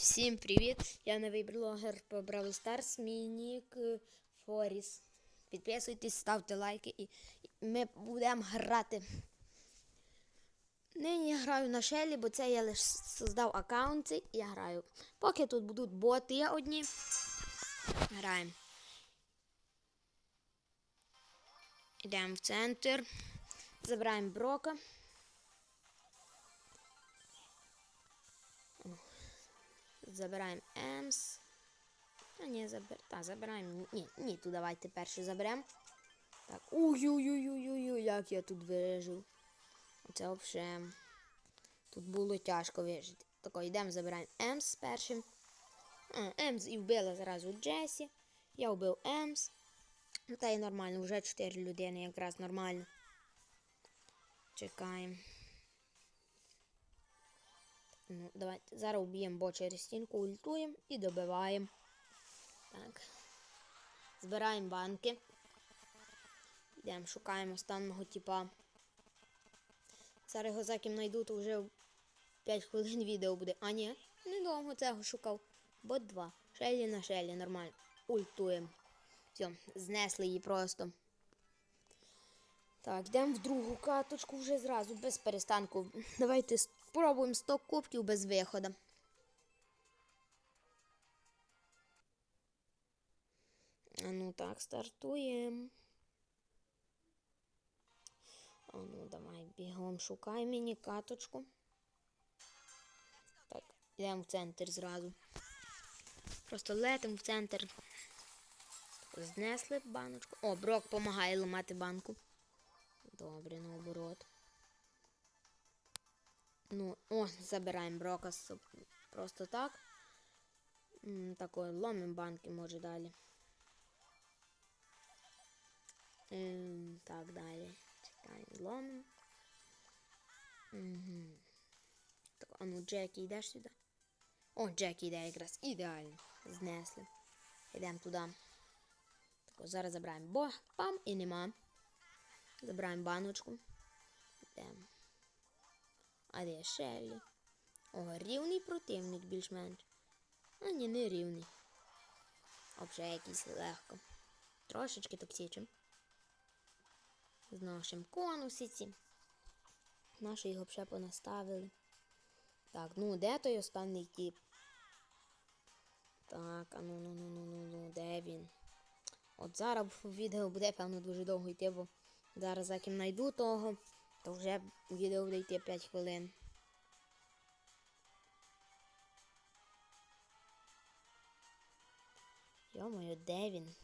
Всім привіт! Я новий блогер по Brawl Stars, мій нік е, Форіс. Підписуйтесь, ставте лайки і ми будемо грати. Нині граю на Шелі, бо це я лише создав аккаунти і я граю. Поки тут будуть боти одні. Граємо. Йдемо в центр. Забираємо брока. Забираємо Емс. А ні, забер... Та, забираємо. Ні, ні, тут давайте перший заберемо. Так. Ой-ой-ой-ой-ой, як я тут вижив. Це взагалі. Тут було тяжко вижити. Тако, йдемо, забираємо Емс першим. А, Емс і вбила зразу Джесі. Я вбив Емс. Та й нормально, вже 4 людини якраз нормально. Чекаємо. Ну, давайте зараз вб'ємо бо через стінку, ультуємо і добиваємо. Так. Збираємо банки. Йдемо, шукаємо останнього типа. Зараз його за ким знайду, то вже 5 хвилин відео буде. А ні, недовго цього шукав. Бот 2. Шелі на шелі, нормально. Ультуємо. Все, знесли її просто. Так, йдемо в другу каточку вже зразу, без перестанку. Давайте спробуємо 100 кубків без виходу. А ну так, стартуємо. А ну, давай бігом шукай мені каточку. Так, йдемо в центр зразу. Просто летимо в центр. Знесли баночку. О, Брок допомагає ламати банку. Добре, наоборот. Ну, о, забираємо брока просто так. М, Такої ломимо банки, може далі. Так, далі. Чекаємо, ломимо. Угу. Так, а ну, Джекі, йдеш сюди? О, Джекі йде якраз ідеально. Знесли. Йдемо туди. Так, зараз забираємо бо, пам і нема. Забираємо баночку. Йдемо. А де Шеллі? О, рівний противник більш-менш. А ні, не рівний. А вже якийсь легко. Трошечки токсичим. З нашим конусиці. Наші його вже понаставили. Так, ну де той останній тип? Так, а ну ну ну ну ну ну де він? От зараз відео буде, певно, дуже довго йти, бо зараз за ким знайду того, то вже відео буде йти 5 хвилин. Йо-моє, де він?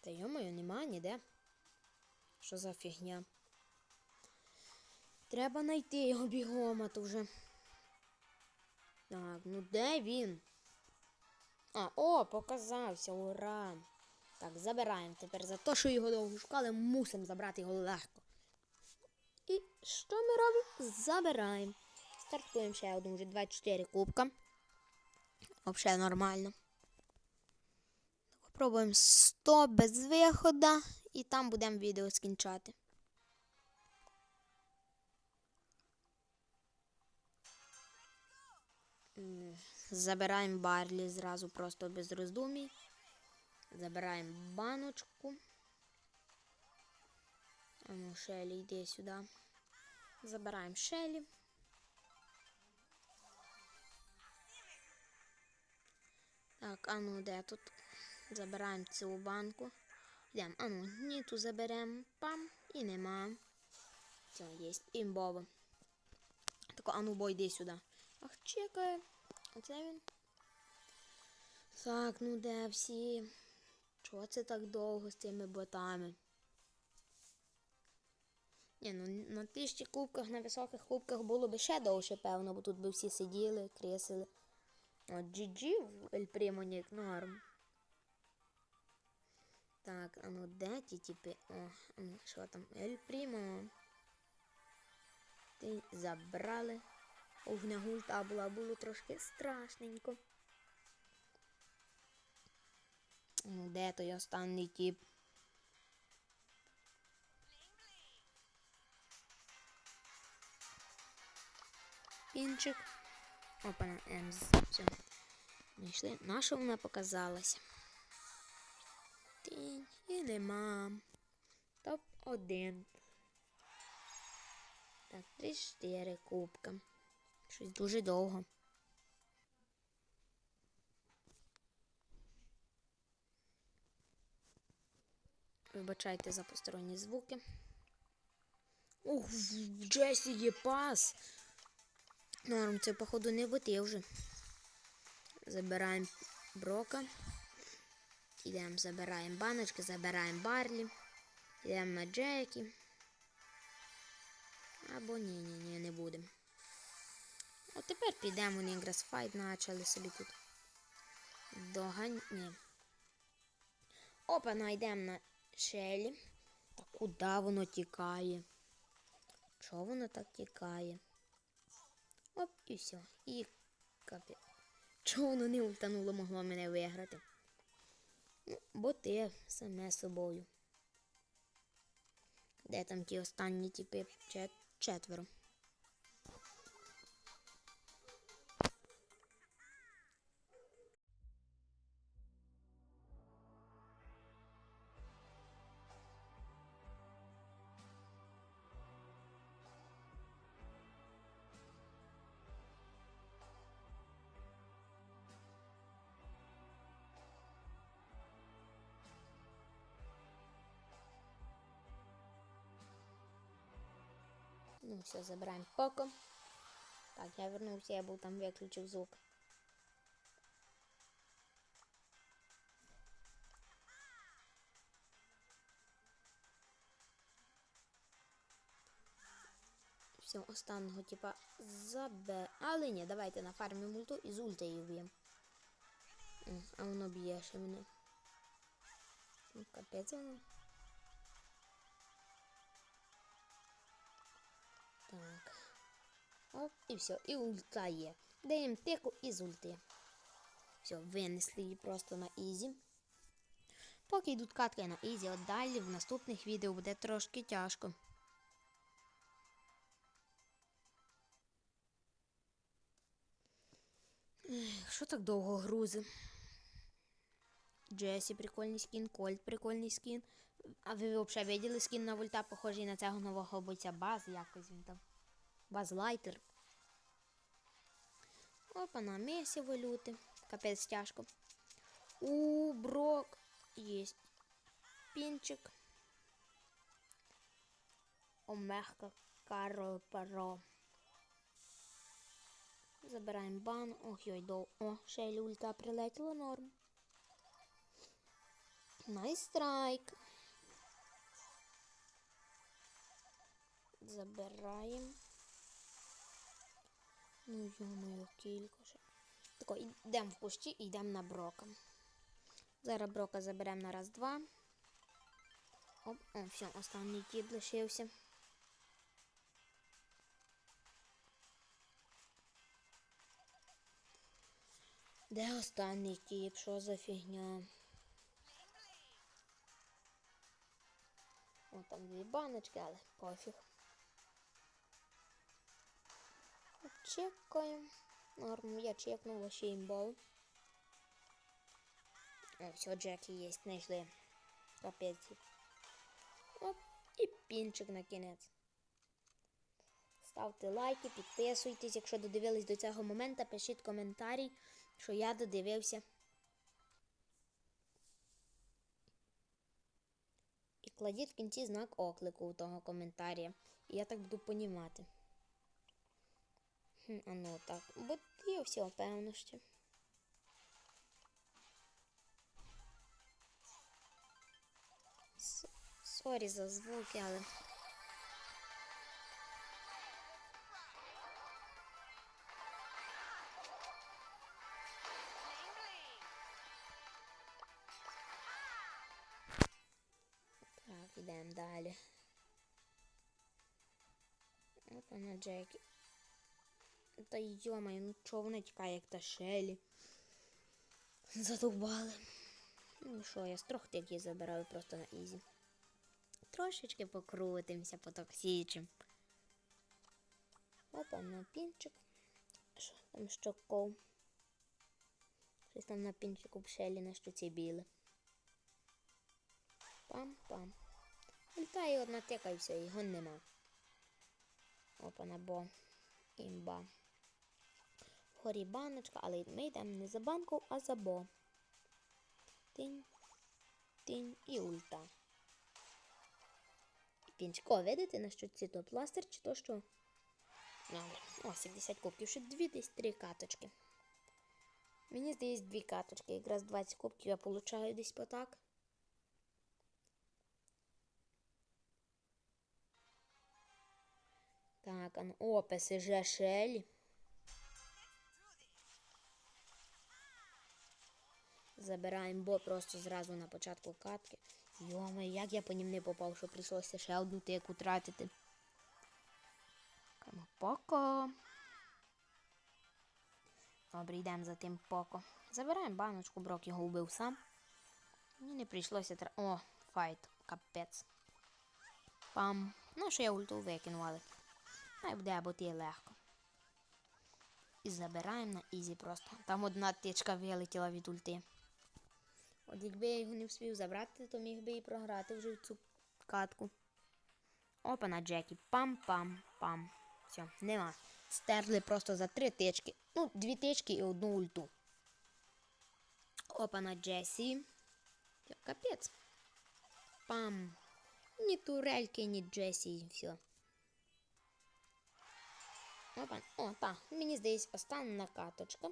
Та йо-моє, нема ніде. Що за фігня? Треба знайти його бігом, а то вже. Так, ну де він? А, о, показався, ура! Так, забираємо тепер за те, що його довго шукали, мусимо забрати його легко. І що ми робимо? Забираємо. Стартуємо ще один, вже 24 кубка. Взагалі нормально. Попробуємо 100 без виходу і там будемо відео скінчати. М, Забираємо барлі зразу просто без роздумій. Забираємо баночку. А ну, Шелі, йди сюди. Забираємо Шелі. Так, а ну де тут? Забираємо цю банку. Йдемо, а ну, ніту заберемо. Пам, і нема. Все, є, імбово. Так, а ну, бой, йди сюди. Ах, чекає. Оце він. Так, ну де всі? Чого це так довго з цими ботами? Ні, ну на тисячі кубках, на високих кубках було б ще довше, певно, бо тут би всі сиділи, кресили. От GG в Ель Примо нік норм. Так, а ну де ті типи? О, ну, що там? Ель Примо. Ти забрали. О, гульта була, було трошки страшненько. Ну, де той останній тіп? Пінчик. Опа, Емс. Все. Ми йшли. Наша вона показалася. Тінь і нема. Топ-1. Так, 3-4 кубка. Щось дуже довго. Вибачайте за посторонні звуки. Ух, в Джесі є пас. Норм, це, походу, не боти вже. Забираємо брока. Ідемо, забираємо баночки, забираємо барлі. Йдемо на Джекі. Або ні, ні, ні, не будемо. От тепер підемо, вони якраз файт почали собі тут. Догань. Опа, найдемо на Шелі. Та куди воно тікає? Чого воно так тікає? Оп, і все. І капець. Чого воно не утонуло, могло мене виграти? Ну, бо ти саме собою. Де там ті останні типи? Чет... Четверо. Ну, все, забираємо поко. Так, я вернувся, я був там виключив звук. Все, останнього, типа, забе. Але ні, давайте на фармі мульту і з ульти її вб'ємо. А воно б'є ще мене. Ну, капець воно. Оп, і все, і ульта є. Даємо тику і з ульти. Все, винесли її просто на ізі. Поки йдуть катки на ізі, от далі в наступних відео буде трошки тяжко. Що так довго грузи? Джесі прикольний скін, Кольт прикольний скін. А ви взагалі виділи скін на вольта, похожий на цього нового бойця Баз, якось він там. Базлайтер. Опа, на месі валюти. Капець тяжко. У брок есть. Пінчик. Омега Карл Паро. Забираємо бан. Ох, йой, дов. О, ще й ульта прилетіла норм. Найстрайк. Забираємо. Ну, йо-моє, кілька ще. Тако, йдемо в кущі і йдемо на брока. Зараз брока заберемо на раз-два. Оп, о, все, останній кіт лишився. Де останній тіп? Що за фігня? О, там дві баночки, але пофіг. Чекаємо. Норм, я чекнула ще імбол. О, все, Джекі є, знайшли. Капець. Оп, і пінчик на кінець. Ставте лайки, підписуйтесь, якщо додивились до цього моменту, пишіть коментарі, що я додивився. І кладіть в кінці знак оклику у того коментаря. І я так буду понімати. А ну так, бо є все, певно Сорі за звуки, але. Так, ідемо далі. Опа на Джекі. Та йомаю, ну чого вона тікає, як та Шелі. Задовбали. Ну що, я з трьох тільки забираю просто на ізі. Трошечки покрутимося по токсічим. Опа, на пінчик. Що там що ков? Щось там на пінчику пшелі на щоці біле. Пам-пам. Літає одна тика і все, його нема. Опа на бо. Імба. Вгорі баночка, але ми йдемо не за банку, а за бо. Тинь, тинь і ульта. Пінчик, о, видите, на що ці то пластир чи то що? Добре. О, 70 кубків, ще дві десь три каточки. Мені здається, дві каточки. Якраз 20 кубків я получаю десь по так. Так, а ну, о, ПСЖ Забираємо бо просто зразу на початку катки. Йома, як я по ним не попав, що прийшлося ще одну тику тратити. Поко. Добре, йдемо за тим поко. Забираємо баночку, брок його вбив сам. Мені не прийшлося тра... О, файт, капець. Пам. Ну, що я ульту викинув, але. Хай буде або ти легко. І забираємо на ізі просто. Там одна тичка вилетіла від ульти. От якби я його не встиг забрати, то міг би і програти вже в цю катку. Опа на Джекі. Пам-пам-пам. Все, нема. Стерли просто за три тички. Ну, дві тички і одну ульту. Опа на Джесі. Капець. Пам. Ні турельки, ні Джесі, все. Опа. О, та. Мені здається, остання каточка.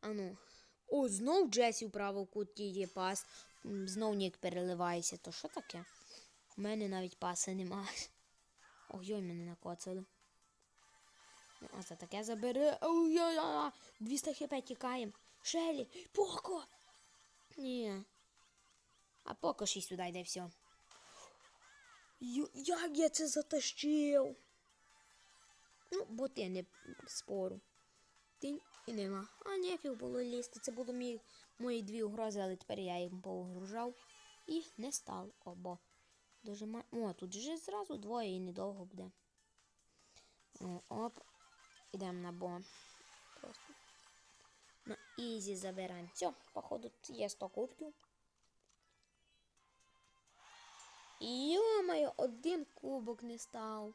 Ану. О, знов Джесі в куті є пас. Знов нік переливається. То що таке? У мене навіть паси немає. Ой-ой, мене накоцали. Ну, а це таке забери. Ой-ой-ой. 200 хп тікаємо. Шелі, Поко. Ні. А поко ще сюди йде все. Як я це затащив? Ну, бо ти не спору. Ти і нема. А нефіг було лізти. Це було мій, мої дві угрози, але тепер я їм поугружав і не став. Обо. Дуже ма... О, тут же зразу двоє і недовго буде. О, оп. Ідемо на бо. Просто. На ізі забираємо. Все, походу, є 100 кубків. Йо-моє, один кубок не став.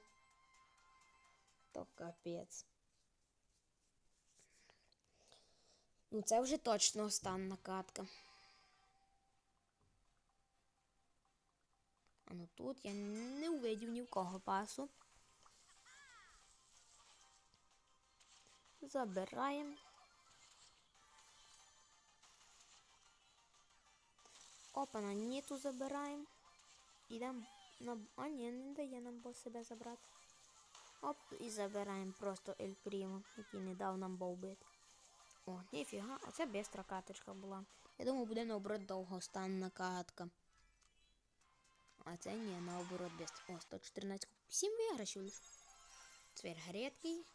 То капець. Ну, це вже точно останна катка. А ну тут я не увидів ні в кого пасу. Забираємо. Опа, на ніту забираємо. Ідемо на... А, ні, не дає нам бо себе забрати. Оп, і забираємо просто Ель Прімо, який не дав нам бо вбити. О, ніфіга, оце бистра каточка була. Я думаю, буде наоборот довгостанна катка. А це ні, наоборот бистро. О, 114 куб. 7 виграшів. Цвір рідкий.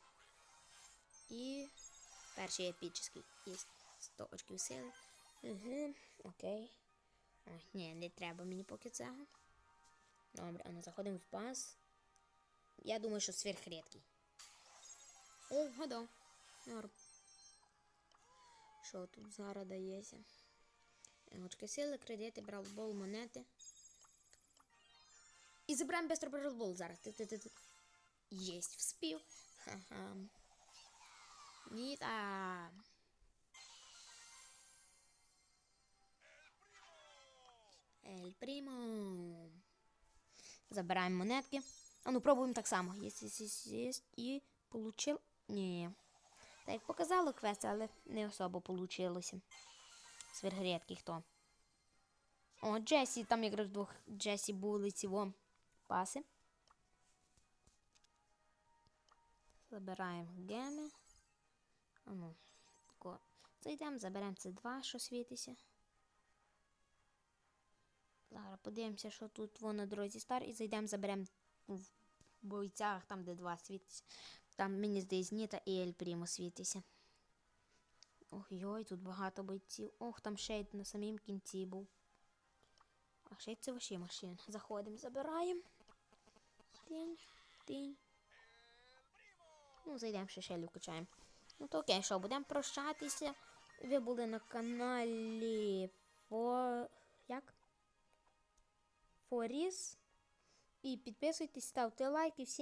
І перший епічний. Є 100 очків сили. Угу, окей. Ой, ні, не треба мені поки цього. Добре, а ну заходимо в пас. Я думаю, що сверхрідкий. О, гадав. Норм. Що тут зараз дається? Очки сили, кредити, бралбол, монети. І забираємо быстро бралбол зараз. Ти-ти-ти-ти. Єсть, вспів. Ха-ха. Ніта. Ель Прімо. Забираємо монетки. А ну пробуємо так само. Єсть, єсть, єсть, єсть. І получив. Ні. Так як показало квест, але не особо получилося. Свергрідкий хто. О, Джесі, там якраз двох Джесі були ці во паси. Забираємо геми. А ну, тако. Зайдемо, заберемо це два, що світиться. Зараз подивимося, що тут воно дорозі стар, і зайдемо, заберемо в бойцях, там, де два світиться. Там мені здається, Ніта і Ель Прімо світиться. Ох йой, тут багато бойців. Ох, там ще й на самім кінці був. А ще й це ваші машини. Заходимо, забираємо. Тінь, тінь. Ну, зайдемо ще ще включаємо. Ну то окей, що, будемо прощатися. Ви були на каналі Фо... Як? Форіс. І підписуйтесь, ставте лайки. Всім